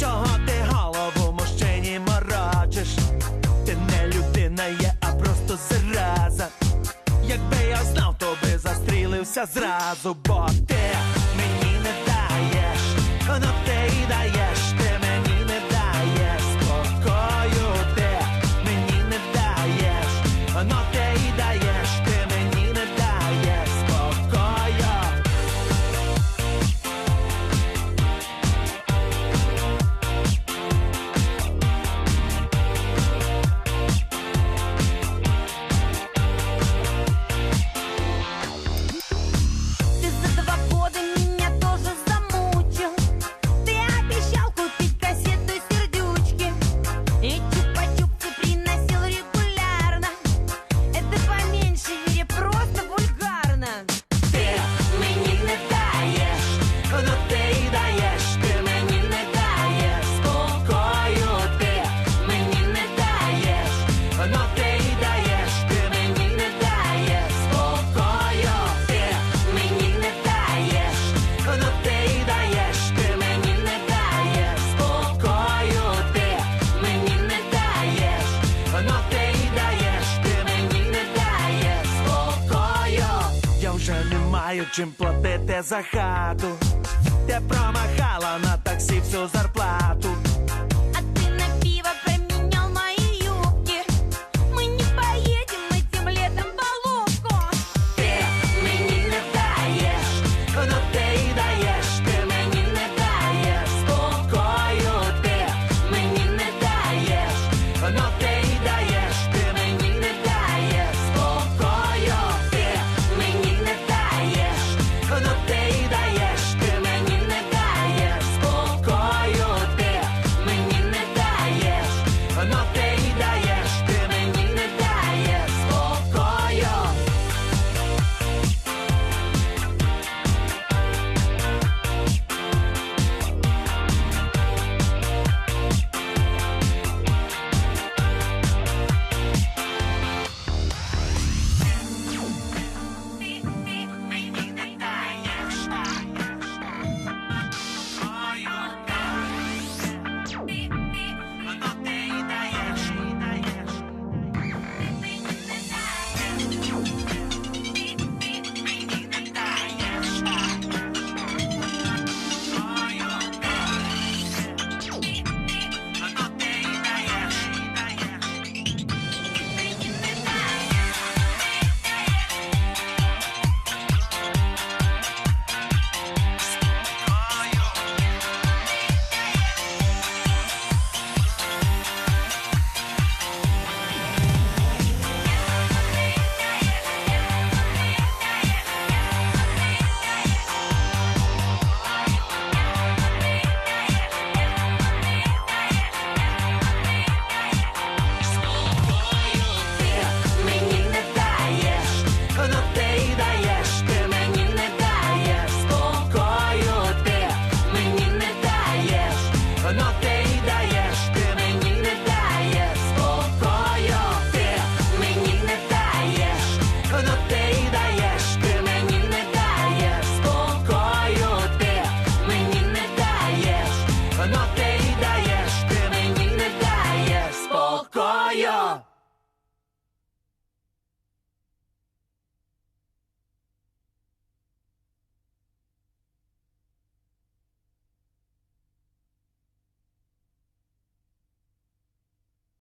чого ти голову мощені морочиш? Ти не людина є, а просто зараза. Якби я знав, то би застрілився зразу, бо ти мені не даєш, но ти й даєш. більше не маю чим платити за хату. Ти промахала на таксі всю зарплату. Fire!